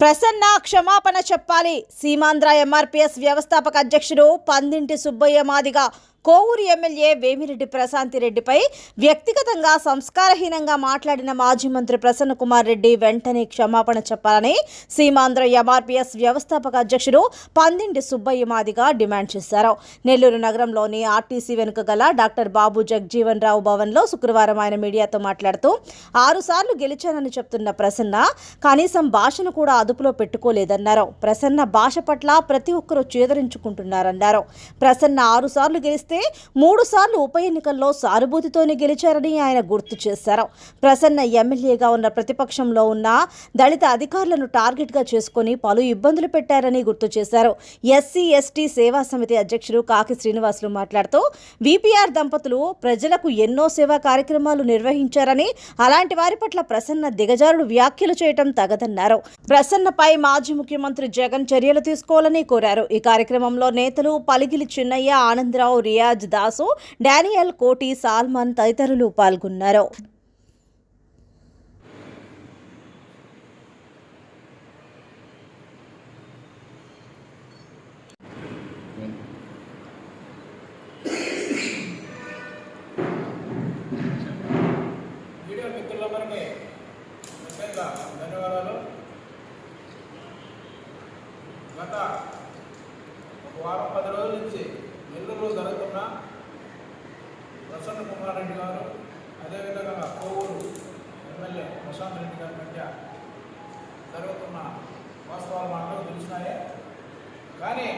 ప్రసన్న క్షమాపణ చెప్పాలి. సీమాంధ్ర ఎంఆర్పీఎస్ వ్యవస్థాపక అధ్యక్షుడు పందింటి సుబ్బయ్య మాదిగ కోవూరు ఎమ్మెల్యే వేమిరెడ్డి ప్రశాంతిరెడ్డిపై వ్యక్తిగతంగా సంస్కారహీనంగా మాట్లాడిన మాజీ మంత్రి ప్రసన్న కుమార్ రెడ్డి వెంటనే క్షమాపణ చెప్పాలని సీమాంధ్ర ఎంఆర్పీఎస్ వ్యవస్థాపక అధ్యక్షుడు పందిండి సుబ్బయ్య మాదిగా డిమాండ్ చేశారు. నెల్లూరు నగరంలోని ఆర్టీసీ వెనుక గల డాక్టర్ బాబు జగ్జీవన్ రావు భవన్లో శుక్రవారం ఆయన మీడియాతో మాట్లాడుతూ ఆరుసార్లు గెలిచానని చెప్తున్న ప్రసన్న కనీసం భాషను కూడా అదుపులో పెట్టుకోలేదన్నారు. ప్రసన్న భాష పట్ల ప్రతి ఒక్కరూ చేదరించుకుంటున్నారన్నారు. ప్రసన్న ఆరుసార్లు గెలిస్తే మూడు మూడుసార్లు ఉప ఎన్నికల్లో సానుభూతితోనే గెలిచారని ఆయన గుర్తు చేశారు. ప్రసన్న ఎమ్మెల్యేగా ఉన్న ప్రతిపక్షంలో ఉన్న దళిత అధికారులను టార్గెట్గా చేసుకుని పలు ఇబ్బందులు పెట్టారని గుర్తు చేశారు. ఎస్సీ ఎస్టీ సేవా సమితి అధ్యక్షుడు కాకి శ్రీనివాసులు మాట్లాడుతూ విపిఆర్ దంపతులు ప్రజలకు ఎన్నో సేవా కార్యక్రమాలు నిర్వహించారని అలాంటి వారి పట్ల ప్రసన్న దిగజారుడు వ్యాఖ్యలు చేయటం తగదన్నారు. ప్రసన్నపై మాజీ ముఖ్యమంత్రి జగన్ చర్యలు తీసుకోవాలని కోరారు. ఈ కార్యక్రమంలో నేతలు పలిగిలి చిన్నయ్య ఆనందరావు రియాజ్ దాసు డానియల్ కోటి సాల్మన్ తదితరులు పాల్గొన్నారు మీడియా మిత్రులందరికీ ముఖ్యంగా ధన్యవాదాలు గత ఒక వారం పది రోజుల నుంచి నెల్లూరులో జరుగుతున్న ప్రసన్న కుమార్ రెడ్డి గారు అదేవిధంగా కోవూరు ఎమ్మెల్యే ప్రశాంత్ రెడ్డి గారి మధ్య జరుగుతున్న వాస్తవాలు మనకు తెలిసినాయే కానీ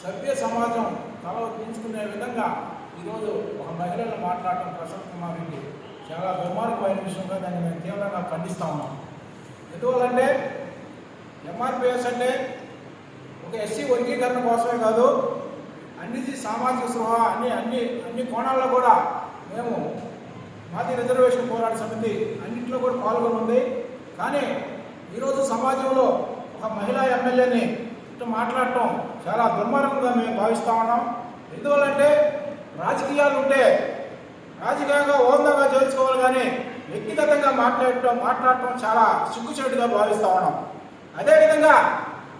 సభ్య సమాజం తల దించుకునే విధంగా ఈరోజు ఒక మహిళలు మాట్లాడటం ప్రశాంత్ కుమార్ రెడ్డి చాలా దుర్మార్గమైన విషయంగా దాన్ని మేము తీవ్రంగా ఖండిస్తా ఉన్నాం. ఎందువల్లంటే ఎంఆర్పిఎస్ అంటే ఒక ఎస్సీ వర్గీకరణ కోసమే కాదు అన్ని సామాజిక సృహ అన్ని అన్ని అన్ని కోణాల్లో కూడా మేము మాది రిజర్వేషన్ పోరాట సమితి అన్నింటిలో కూడా పాల్గొని ఉంది కానీ ఈరోజు సమాజంలో ఒక మహిళా ఎమ్మెల్యేని ఇట్లా మాట్లాడటం చాలా దుర్మార్గంగా మేము భావిస్తా ఉన్నాం. ఎందువల్లంటే రాజకీయాలు ఉంటే రాజకీయంగా ఓందంగా చేర్చుకోవాలి కానీ వ్యక్తిగతంగా మాట్లాడటం మాట్లాడటం చాలా సిగ్గుచేటుగా భావిస్తా ఉన్నాం. అదేవిధంగా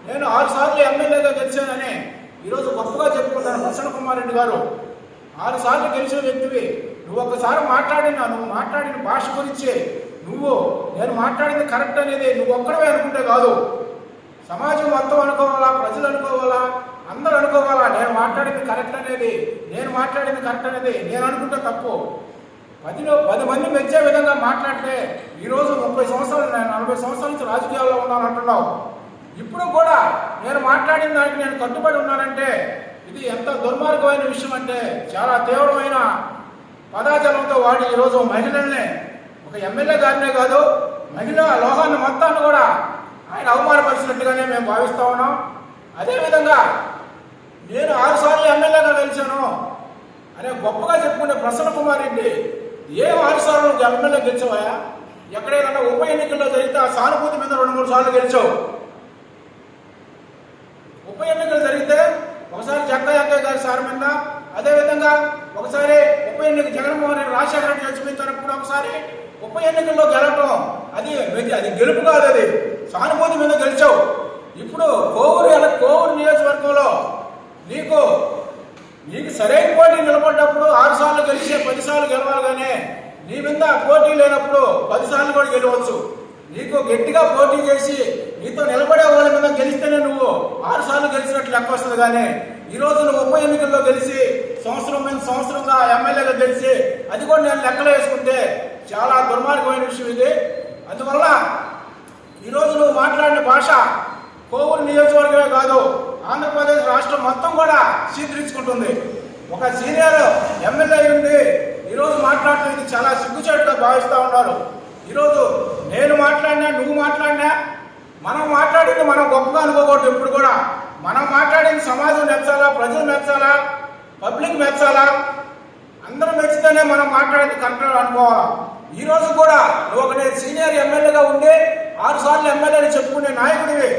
నేను ఆరు సార్లు ఎమ్మెల్యేగా గెలిచానని ఈరోజు గొప్పగా చెప్పుకుంటాను ప్రసన్న కుమార్ రెడ్డి గారు. ఆరు సార్లు గెలిచిన వ్యక్తివి నువ్వు ఒక్కసారి మాట్లాడిన నువ్వు మాట్లాడిన భాష గురించి నువ్వు నేను మాట్లాడింది కరెక్ట్ అనేది నువ్వు ఒక్కడవే అనుకుంటే కాదు. సమాజం మొత్తం అనుకోవాలా ప్రజలు అనుకోవాలా అందరూ అనుకోవాలా నేను మాట్లాడింది కరెక్ట్ అనేది నేను మాట్లాడింది కరెక్ట్ అనేది నేను అనుకుంటే తప్పు. పదిలో పది మంది మెచ్చే విధంగా మాట్లాడితే ఈరోజు ముప్పై సంవత్సరాలు నేను నలభై సంవత్సరాల నుంచి రాజకీయాల్లో ఉన్నాను అంటున్నావు ఇప్పుడు కూడా నేను మాట్లాడిన దానికి నేను కట్టుబడి ఉన్నానంటే ఇది ఎంత దుర్మార్గమైన విషయం అంటే చాలా తీవ్రమైన పదాచలంతో వాడి ఈరోజు మహిళల్ని ఒక ఎమ్మెల్యే గారినే కాదు మహిళ లోహాన్ని మొత్తాన్ని కూడా ఆయన అవమానపరిచినట్టుగానే మేము భావిస్తూ ఉన్నాం. అదేవిధంగా నేను ఆరు సార్లు ఎమ్మెల్యేగా గెలిచాను. అనే గొప్పగా చెప్పుకునే ప్రసన్న కుమార్ రెడ్డి ఏ ఆరు సార్లు నువ్వు ఎమ్మెల్యే గెలిచావా? ఎక్కడైనా ఉప ఎన్నికల్లో జరిగితే ఆ సానుభూతి మీద రెండు మూడు సార్లు గెలిచావు. ఉప ఎన్నికలు జరిగితే ఒకసారి జగ్గయ్య అక్కయ్య గారి సార్ మీద అదేవిధంగా ఒకసారి ఉప ఎన్నిక జగన్మోహన్ రెడ్డి రాజశేఖర రెడ్డి చచ్చిపోయిన ఒకసారి ఉప ఎన్నికల్లో గెలవటం. అది అది గెలుపు కాదు అది. సానుభూతి మీద గెలిచావు. ఇప్పుడు కోవూరు కోవూరు నియోజకవర్గంలో నీకు నీకు సరైన పోటీ నిలబడ్డప్పుడు ఆరు సార్లు గెలిచే పది సార్లు గెలవాలి కానీ నీ మీద పోటీ లేనప్పుడు పది సార్లు కూడా గెలవచ్చు. నీకు గట్టిగా పోటీ చేసి నీతో నిలబడే వాళ్ళ మీద గెలిస్తేనే నువ్వు ఆరు సార్లు గెలిచినట్లు లెక్క వస్తుంది కానీ ఈ రోజు నువ్వు ఉప ఎన్నికల్లో గెలిచి సంవత్సరం మీద సంవత్సరంగా ఎమ్మెల్యేగా గెలిచి అది కూడా నేను లెక్కలో వేసుకుంటే చాలా దుర్మార్గమైన విషయం ఇది. అందువల్ల ఈరోజు నువ్వు మాట్లాడిన భాష కోవూరు నియోజకవర్గమే కాదు. ఆంధ్రప్రదేశ్ రాష్ట్రం మొత్తం కూడా స్వీకరించుకుంటుంది ఒక సీనియర్ ఎమ్మెల్యే ఉంది ఈరోజు మాట్లాడటం చాలా సిగ్గుచేటుగా భావిస్తూ ఉన్నారు. ఈరోజు నేను మాట్లాడినా నువ్వు మాట్లాడినా మనం మాట్లాడింది మనం గొప్పగా అనుకోకూడదు ఎప్పుడు కూడా. మనం మాట్లాడింది సమాజం మెచ్చాలా ప్రజలు మెచ్చాలా పబ్లిక్ మెచ్చాలా అందరూ మెచ్చితేనే మనం మాట్లాడేది కరెక్ట్ అనుకోవాలా? ఈరోజు కూడా నువ్వు ఒక సీనియర్ ఎమ్మెల్యేగా ఉండి ఆరు సార్లు ఎమ్మెల్యేని చెప్పుకునే నాయకుడివి.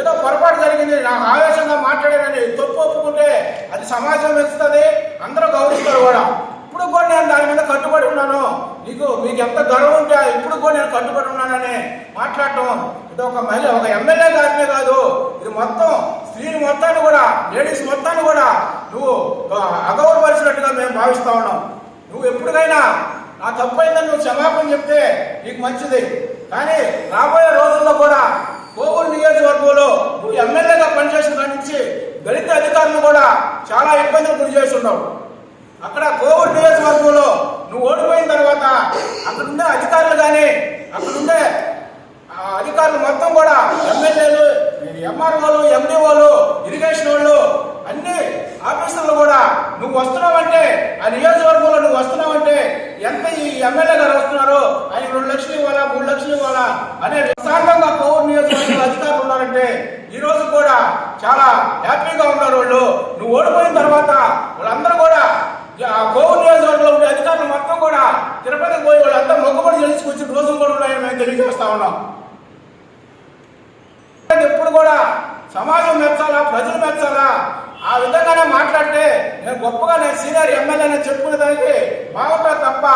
ఏదో పొరపాటు జరిగింది నా ఆవేశంగా మాట్లాడానని తప్పు ఒప్పుకుంటే అది సమాజం మెచ్చుతుంది అందరూ గౌరవిస్తారు కూడా. ఇప్పుడు కూడా నేను దాని మీద కట్టుబడి ఉన్నాను. నీకు మీకు ఎంత గర్వం ఉంటే ఇప్పుడు కూడా నేను కట్టుబడి ఉన్నానని మాట్లాడటం. ఇది ఒక మహిళ ఒక ఎమ్మెల్యే గారినే కాదు ఇది మొత్తం స్త్రీని మొత్తాన్ని కూడా లేడీస్ మొత్తాన్ని కూడా నువ్వు అగౌరవపరిచినట్టుగా మేము భావిస్తా ఉన్నాం. నువ్వు ఎప్పటికైనా నా తప్పైందని నువ్వు క్షమాపణ చెప్తే నీకు మంచిది. కానీ రాబోయే రోజుల్లో కూడా కోవూరు నియోజకవర్గంలో నువ్వు ఎమ్మెల్యేగా పనిచేసిన దాని నుంచి దళిత అధికారులు కూడా చాలా ఇబ్బందులు గురి చేస్తున్నావు. అక్కడ కోవూరు నియోజకవర్గంలో నువ్వు ఓడిపోయిన తర్వాత అక్కడుండే అధికారులు కానీ అక్కడుండే అధికారులు మొత్తం కూడా ఎమ్మెల్యేలు ఎంఆర్ఓలు ఎండిఓలు ఇరిగేషన్ వాళ్ళు అన్ని ఆఫీసర్లు కూడా నువ్వు వస్తున్నావంటే ఆ నియోజకవర్గంలో నువ్వు వస్తున్నావంటే ఎంత ఈ ఎమ్మెల్యే గారు వస్తున్నారు? ఆయన రెండు లక్షలు ఇవ్వాలా మూడు లక్షలు ఇవ్వాలా? అనే విశాలంగా కోవూరు నియోజకవర్గ అధికారులు ఉన్నారంటే ఈ రోజు కూడా చాలా హ్యాపీగా ఉన్నారు వాళ్ళు. నువ్వు ఓడిపోయిన తర్వాత వాళ్ళందరూ కూడా ఆ కోవూరు నియోజకవర్గంలో ఉండే అధికారులు మొత్తం కూడా తిరుపతికి పోయి వాళ్ళంతా మొక్కుబడి చేసుకొచ్చిన రోజులు కూడా ఉన్నాయని మేము తెలియజేస్తా ఉన్నాం ఎప్పుడు కూడా సమాజం మెచ్చాలా ప్రజలు మెచ్చాలా ఆ విధంగానే మాట్లాడితే నేను గొప్పగా నేను సీనియర్ ఎమ్మెల్యే చెప్పుకునే బాగుంటా తప్ప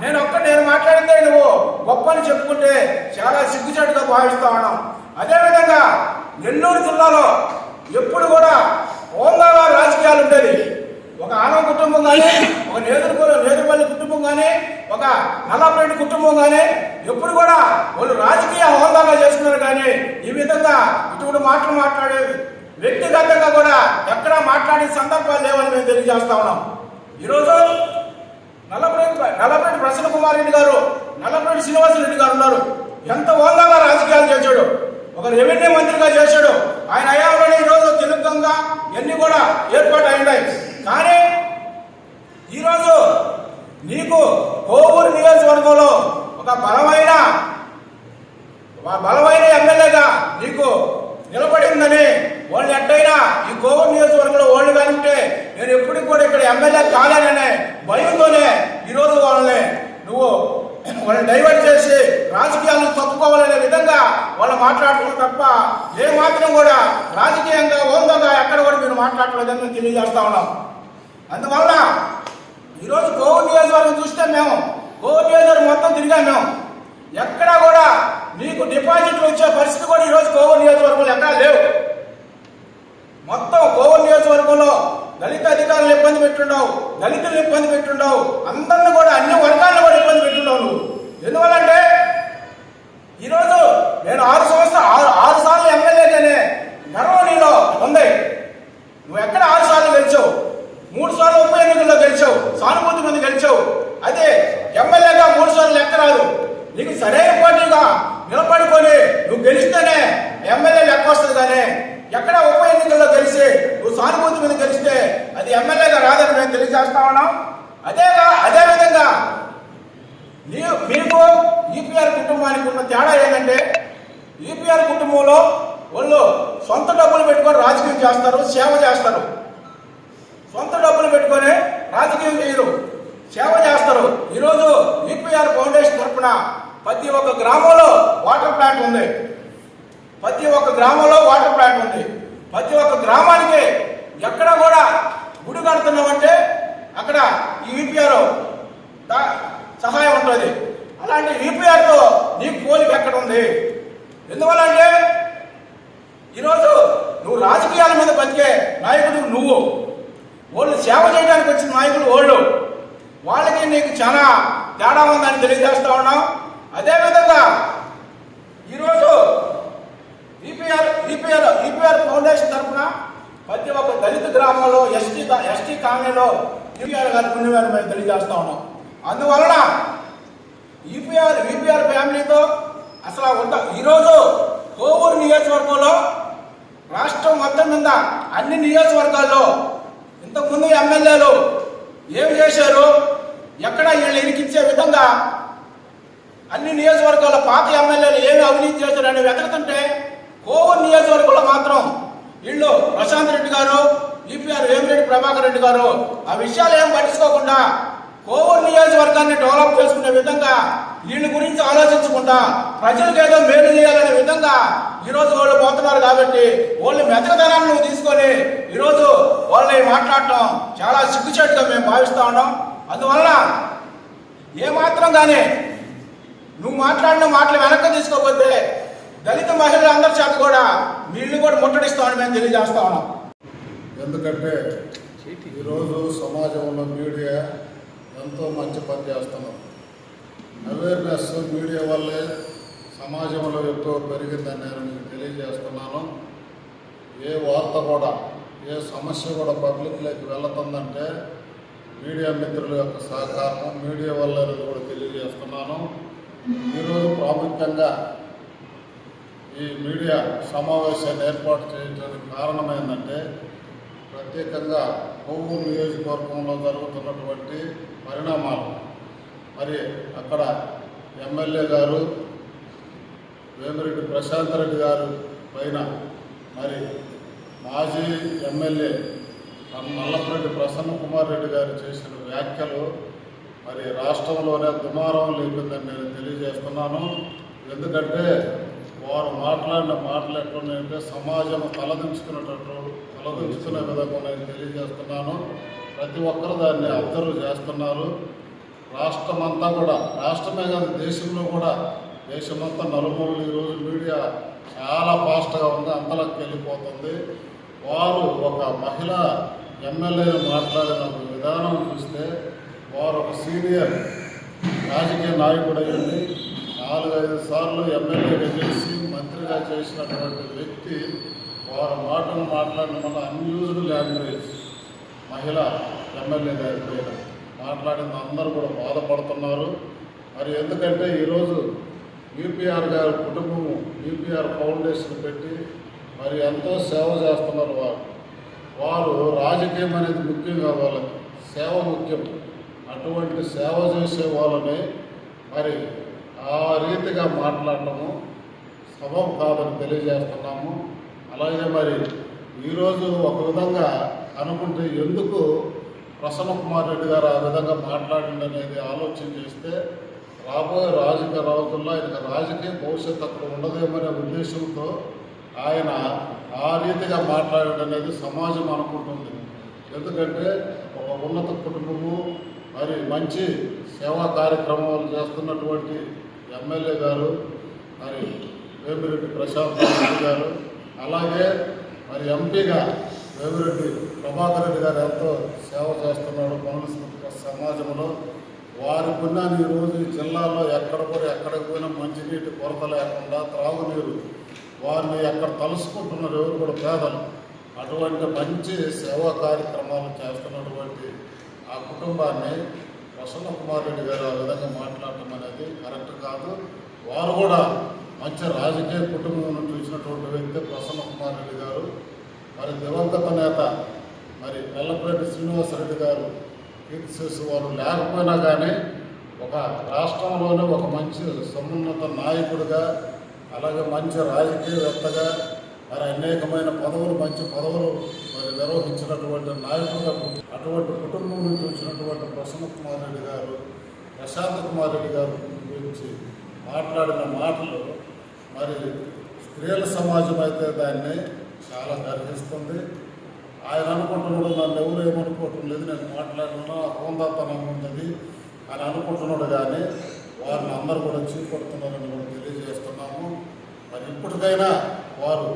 నేను ఒక్క నేను మాట్లాడితే నువ్వు గొప్ప అని చెప్పుకుంటే చాలా సిగ్గుచేటుగా భావిస్తా ఉన్నాం అదేవిధంగా నెల్లూరు జిల్లాలో ఎప్పుడు కూడా హోందాగా రాజకీయాలు ఉండేది ఒక ఆనవ కుటుంబం కానీ ఒక నేదురు నేదురుపల్లి కుటుంబం కానీ ఒక నల్లపరెడ్డి కుటుంబం కానీ ఎప్పుడు కూడా వాళ్ళు రాజకీయ హోదాగా చేసుకున్నారు కానీ ఈ విధంగా ఇటువంటి మాటలు మాట్లాడే వ్యక్తిగతంగా కూడా ఎక్కడా మాట్లాడే సందర్భాలు లేవని మేము తెలియజేస్తా ఉన్నాం. ఈరోజు నల్లపరెడ్డి నల్లపరెడ్డి ప్రసన్న కుమార్ రెడ్డి గారు నల్లపరెడ్డి శ్రీనివాస రెడ్డి గారు ఉన్నారు. ఎంత హోదాగా రాజకీయాలు చేశాడు. ఒక రెవెన్యూ మంత్రిగా చేశాడు. ఆయన అయ్యాలోనే ఈరోజు తెలుగుగా ఇవన్నీ కూడా ఏర్పాటు అయినాయి కానీ ఈరోజు నీకు కోవూరు నియోజకవర్గంలో ఒక బలమైన బలమైన ఎమ్మెల్యేగా నీకు నిలబడి ఉందని వాళ్ళు ఎట్టయినా ఈ కోవూరు నియోజకవర్గంలో వాళ్ళు కానింటే నేను ఎప్పటికి కూడా ఇక్కడ ఎమ్మెల్యే కాలేననే భయంతోనే ఈరోజు వాళ్ళని నువ్వు వాళ్ళని డైవర్ట్ చేసి రాజకీయాలను తప్పుకోవాలనే విధంగా వాళ్ళు మాట్లాడుతున్నారు తప్ప ఏ మాత్రం కూడా రాజకీయంగా ఓందంగా ఎక్కడ కూడా మీరు మాట్లాడలేదని మేము తెలియజేస్తా ఉన్నాం. అందువల్ల ఈరోజు కోవిడ్ నియోజకవర్గం చూస్తే మేము కోవిడ్ నియోజకవర్గం మొత్తం తిరిగాం మేము. ఎక్కడా కూడా నీకు డిపాజిట్లు వచ్చే పరిస్థితి కూడా ఈరోజు కోవూరు నియోజకవర్గంలో ఎక్కడా లేవు. మొత్తం కోవూరు నియోజకవర్గంలో దళిత అధికారులు ఇబ్బంది పెట్టుండవు దళితులు ఇబ్బంది పెట్టుండవు అందరిని కూడా అన్ని వర్గాలను కూడా ఇబ్బంది పెట్టుండవు నువ్వు. ఎందువల్లంటే ఈరోజు నేను ఆరు సంవత్సరాలు ఆరు ఆరు సార్లు ఎమ్మెల్యేనే గర్వం నీలో ఉంది నువ్వు ఎక్కడ ఆరు సార్లు గెలిచావు మూడు సార్లు ఉప ఎన్నికల్లో గెలిచావు సానుభూతి మంది గెలిచావు అదే ఎమ్మెల్యేగా మూడు సార్లు లెక్క రాదు నీకు సరైన పోటీగా నిలబడుకొని నువ్వు గెలిస్తేనే ఎమ్మెల్యే లెక్క వస్తుంది కానీ ఎక్కడ ఉప ఎన్నికల్లో గెలిచి నువ్వు సానుభూతి మీద గెలిస్తే అది ఎమ్మెల్యేగా రాదని మేము తెలియజేస్తా ఉన్నాం. అదేగా అదే విధంగా మీకు ఈపీఆర్ కుటుంబానికి ఉన్న తేడా ఏంటంటే ఈపీఆర్ కుటుంబంలో వాళ్ళు సొంత డబ్బులు పెట్టుకొని రాజకీయం చేస్తారు సేవ చేస్తారు. సొంత డబ్బులు పెట్టుకొని రాజకీయం చేయరు సేవ చేస్తారు. ఈరోజు ఈపీఆర్ ఫౌండేషన్ తరఫున ప్రతి ఒక్క గ్రామంలో వాటర్ ప్లాంట్ ఉంది. ప్రతి ఒక్క గ్రామంలో వాటర్ ప్లాంట్ ఉంది. ప్రతి ఒక్క గ్రామానికి ఎక్కడ కూడా గుడి కడుతున్నామంటే అక్కడ ఈ ఈపీఆర్ సహాయం ఉంటుంది. అలాంటి ఈపీఆర్తో నీకు పోలిక ఎక్కడ ఉంది? ఎందువల్ల అంటే ఈరోజు నువ్వు రాజకీయాల మీద బతికే నాయకుడు నువ్వు. వాళ్ళు సేవ చేయడానికి వచ్చిన నాయకులు వాళ్ళు వాళ్ళకి నీకు చాలా తేడా ఉందని తెలియజేస్తా ఉన్నాం. అదేవిధంగా ఈరోజు ఈపీఆర్ ఈపీఆర్ ఈపీఆర్ ఫౌండేషన్ తరఫున ప్రతి ఒక్క దళిత గ్రామంలో ఎస్టీ ఎస్టీ కాలనీలో ఈపీఆర్ గారి పుణ్యమని మేము తెలియజేస్తా ఉన్నాం. అందువలన ఈపీఆర్ ఈపీఆర్ ఫ్యామిలీతో అసలు ఉండ ఈరోజు కోవూరు నియోజకవర్గంలో రాష్ట్రం మొత్తం మీద అన్ని నియోజకవర్గాల్లో ఇంతకుముందు ఎమ్మెల్యేలు ఏమి చేశారు? ఎక్కడ వీళ్ళు ఇరికించే విధంగా అన్ని నియోజకవర్గాల్లో పాత ఎమ్మెల్యేలు ఏమి అవినీతి చేశారని వెతకుతుంటే కోవూరు నియోజకవర్గంలో మాత్రం వీళ్ళు ప్రశాంత్ రెడ్డి గారు ఈపీఆర్ వేమిరెడ్డి ప్రభాకర్ రెడ్డి గారు ఆ విషయాలు ఏం పట్టించుకోకుండా కోవూరు నియోజకవర్గాన్ని డెవలప్ చేసుకునే విధంగా వీళ్ళ గురించి ఆలోచించకుండా ప్రజలకు ఏదో మేలు చేయాలనే విధంగా ఈరోజు వాళ్ళు పోతున్నారు కాబట్టి వాళ్ళు మెతకదనాన్ని తీసుకొని ఈరోజు వాళ్ళని మాట్లాడటం చాలా సిగ్గుచేటుగా మేము భావిస్తూ ఉన్నాం. అందువల్ల ఏమాత్రం కానీ నువ్వు మాట్లాడిన మాటలు వెనక్కి తీసుకోకపోతే దళిత మహిళలు అందరి చేత కూడా వీళ్ళు కూడా ముట్టడిస్తామని మేము తెలియజేస్తా ఉన్నాం. ఎందుకంటే ఈరోజు సమాజంలో మీడియా ఎంతో మంచి పని చేస్తున్నాం అవేర్నెస్ మీడియా వల్లే సమాజంలో ఎక్కువ పెరిగిందని నేను మీకు తెలియజేస్తున్నాను. ఏ వార్త కూడా ఏ సమస్య కూడా పబ్లిక్లోకి వెళుతుందంటే మీడియా మిత్రుల యొక్క సహకారం మీడియా వల్ల కూడా తెలియజేస్తున్నాను. ఈరోజు ప్రాముఖ్యంగా ఈ మీడియా సమావేశాన్ని ఏర్పాటు చేయడానికి కారణం ఏంటంటే ప్రత్యేకంగా కొవ్వూరు నియోజకవర్గంలో జరుగుతున్నటువంటి పరిణామాలు. మరి అక్కడ ఎమ్మెల్యే గారు వేమిరెడ్డి ప్రశాంత్ రెడ్డి గారు పైన మరి మాజీ ఎమ్మెల్యే నల్లపరెడ్డి ప్రసన్న కుమార్ రెడ్డి గారు చేసిన వ్యాఖ్యలు మరి రాష్ట్రంలోనే దుమారం లేకుందని నేను తెలియజేస్తున్నాను. ఎందుకంటే వారు మాట్లాడిన మాటలు ఎట్లున్నాయంటే సమాజం తలదించుకునేటట్టు తలదించుకునే విధంగా నేను తెలియజేస్తున్నాను. ప్రతి ఒక్కరు దాన్ని అబ్జర్వ్ చేస్తున్నారు. రాష్ట్రమంతా కూడా రాష్ట్రమే కాదు దేశంలో కూడా దేశమంతా నలుమూలలు ఈరోజు మీడియా చాలా ఫాస్ట్గా ఉంది అంతలోకి వెళ్ళిపోతుంది. వారు ఒక మహిళ ఎమ్మెల్యేలు మాట్లాడిన విధానం చూస్తే వారు ఒక సీనియర్ రాజకీయ నాయకుడు అయ్యండి నాలుగైదు సార్లు ఎమ్మెల్యేగా చేసి మంత్రిగా చేసినటువంటి వ్యక్తి వారు మాటలు మాట్లాడిన వల్ల అన్యూజ్డ్ లాంగ్వేజ్ మహిళ ఎమ్మెల్యే గారి మాట్లాడిన అందరూ కూడా బాధపడుతున్నారు. మరి ఎందుకంటే ఈరోజు యూపీఆర్ గారి కుటుంబము యూపీఆర్ ఫౌండేషన్ పెట్టి మరి ఎంతో సేవ చేస్తున్నారు వారు. వారు రాజకీయం అనేది ముఖ్యం కాదు సేవ ముఖ్యం. అటువంటి సేవ చేసే వాళ్ళని మరి ఆ రీతిగా మాట్లాడటము సబబు కాదని తెలియజేస్తున్నాము. అలాగే మరి ఈరోజు ఒక విధంగా అనుకుంటే ఎందుకు ప్రసన్న కుమార్ రెడ్డి గారు ఆ విధంగా మాట్లాడింది అనేది ఆలోచన చేస్తే రాబోయే రాజకీయ రోజుల్లో ఆయనకు రాజకీయ భవిష్యత్తు అక్కడ ఉండదేమనే ఉద్దేశంతో ఆయన ఆ రీతిగా మాట్లాడడం అనేది సమాజం అనుకుంటుంది. ఎందుకంటే ఒక ఉన్నత కుటుంబము మరి మంచి సేవా కార్యక్రమాలు చేస్తున్నటువంటి ఎమ్మెల్యే గారు మరి వేమిరెడ్డి ప్రశాంత్ రెడ్డి గారు అలాగే మరి ఎంపీగా వేమిరెడ్డి ప్రభాకర్ రెడ్డి గారు ఎంతో సేవ చేస్తున్నాడు కాంగ్రెస్ సమాజంలో. వారి పుణ్యాన్ని ఈరోజు జిల్లాలో ఎక్కడ కూడా ఎక్కడికి పోయినా మంచినీటి కొరత లేకుండా త్రాగునీరు వారిని ఎక్కడ తలుసుకుంటున్నారు ఎవరు కూడా పేదలు. అటువంటి మంచి సేవా కార్యక్రమాలు చేస్తున్నటువంటి ఆ కుటుంబాన్ని ప్రసన్న కుమార్ రెడ్డి గారు ఆ విధంగా మాట్లాడటం అనేది కరెక్ట్ కాదు. వారు కూడా మంచి రాజకీయ కుటుంబం నుంచి వచ్చినటువంటి వ్యక్తి ప్రసన్న కుమార్ రెడ్డి గారు. మరి దివంగత నేత మరి వెల్లపరెడ్డి శ్రీనివాసరెడ్డి గారు కీర్తిశేషు వారు లేకపోయినా కానీ ఒక రాష్ట్రంలోనే ఒక మంచి సమున్నత నాయకుడిగా అలాగే మంచి రాజకీయవేత్తగా మరి అనేకమైన పదవులు మంచి పదవులు మరి నిర్వహించినటువంటి నాయకుడిగా అటువంటి కుటుంబం నుంచి వచ్చినటువంటి ప్రసన్న కుమార్ రెడ్డి గారు ప్రశాంత్ కుమార్ రెడ్డి గారు గురించి మాట్లాడిన మాటలు మరి స్త్రీల సమాజం అయితే దాన్ని చాలా గర్హిస్తుంది. ఆయన అనుకుంటున్నాడు నన్ను ఎవరు ఏమనుకోవటం లేదు నేను మాట్లాడినా హోందాతనం ఉన్నది అని అనుకుంటున్నాడు కానీ వారిని అందరూ కూడా చీకొడుతున్నారని కూడా తెలియజేస్తున్నాము. మరి ఇప్పటికైనా వారు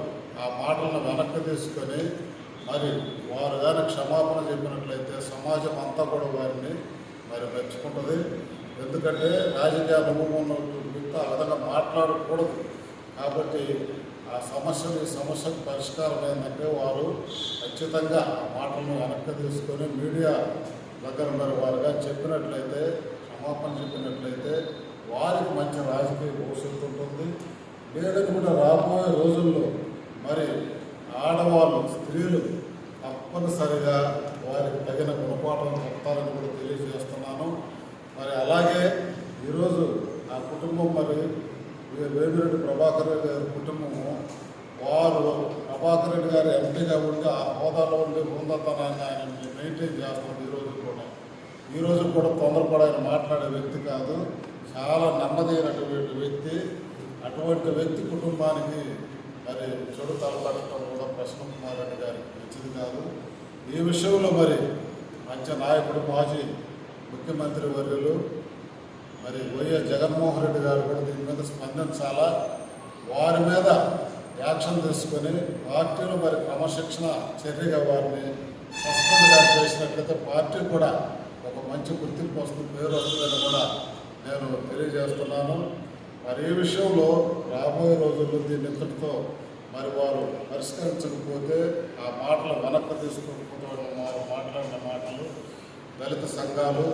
ఆ మాటలను వెనక్కి తీసుకొని మరి వారు కానీ క్షమాపణ చెప్పినట్లయితే సమాజం అంతా కూడా వారిని మరి మెచ్చుకుంటుంది. ఎందుకంటే రాజకీయ అనుభవం ఉన్నటువంటి వ్యక్తి ఆ విధంగా మాట్లాడకూడదు. కాబట్టి ఆ సమస్యలు ఈ సమస్యకు పరిష్కారం ఏంటంటే వారు ఖచ్చితంగా ఆ మాటలను వెనక్కి తీసుకొని మీడియా దగ్గర మరి వారుగా చెప్పినట్లయితే క్షమాపణ చెప్పినట్లయితే వారికి మంచి రాజకీయ భవిష్యత్తు ఉంటుంది. లేదని కూడా రాబోయే రోజుల్లో సభ్యులు తప్పనిసరిగా వారికి తగిన గుణపాఠం చెప్తారని కూడా తెలియజేస్తున్నాను. మరి అలాగే ఈరోజు ఆ కుటుంబం మరి వేమిరెడ్డి ప్రభాకర్ రెడ్డి గారి కుటుంబము వారు ప్రభాకర్ రెడ్డి గారు ఎంపీగా ఉండి ఆ హోదాలో ఉండి హోదాతనాన్ని ఆయన మెయింటైన్ చేస్తుంది ఈరోజు కూడా. ఈరోజు కూడా తొందరపడి ఆయన మాట్లాడే వ్యక్తి కాదు చాలా నెమ్మదైనటువంటి వ్యక్తి. అటువంటి వ్యక్తి కుటుంబానికి మరి చెడు తలపడటం కూడా ప్రశ్న కుమార్ రెడ్డి గారికి మంచిది కాదు. ఈ విషయంలో మరి మంచి నాయకుడు మాజీ ముఖ్యమంత్రి వర్యులు మరి వైఎస్ జగన్మోహన్ రెడ్డి గారు కూడా దీని మీద స్పందించాలా? వారి మీద యాక్షన్ తీసుకొని పార్టీలో మరి క్రమశిక్షణ చర్యగా వారిని సస్పెండ్గా చేసినట్లయితే పార్టీ కూడా ఒక మంచి గుర్తింపు వస్తుంది పేరు వస్తుందని కూడా నేను తెలియజేస్తున్నాను. మరి ఈ విషయంలో రాబోయే రోజుల్లో దీన్ని ఇంతటితో మరి వారు పరిష్కరించకపోతే ఆ మాటలు వెనక్కి తీసుకోకపోతే వారు మాట్లాడిన మాటలు దళిత సంఘాలు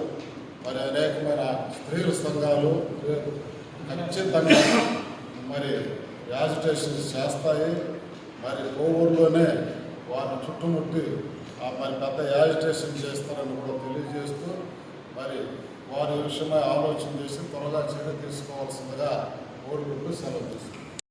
మరి అనేకమైన స్త్రీల సంఘాలు ఖచ్చితంగా మరి యాజిటేషన్ చేస్తాయి. మరి కోవూరులోనే వారిని చుట్టుముట్టి ఆ మరి పెద్ద యాజిటేషన్ చేస్తారని కూడా తెలియజేస్తూ మరి వారి విషయమై ఆలోచన చేసి త్వరగా చర్య తీసుకోవాల్సిందిగా కోరుకుంటూ సెలవు తీసుకుంటారు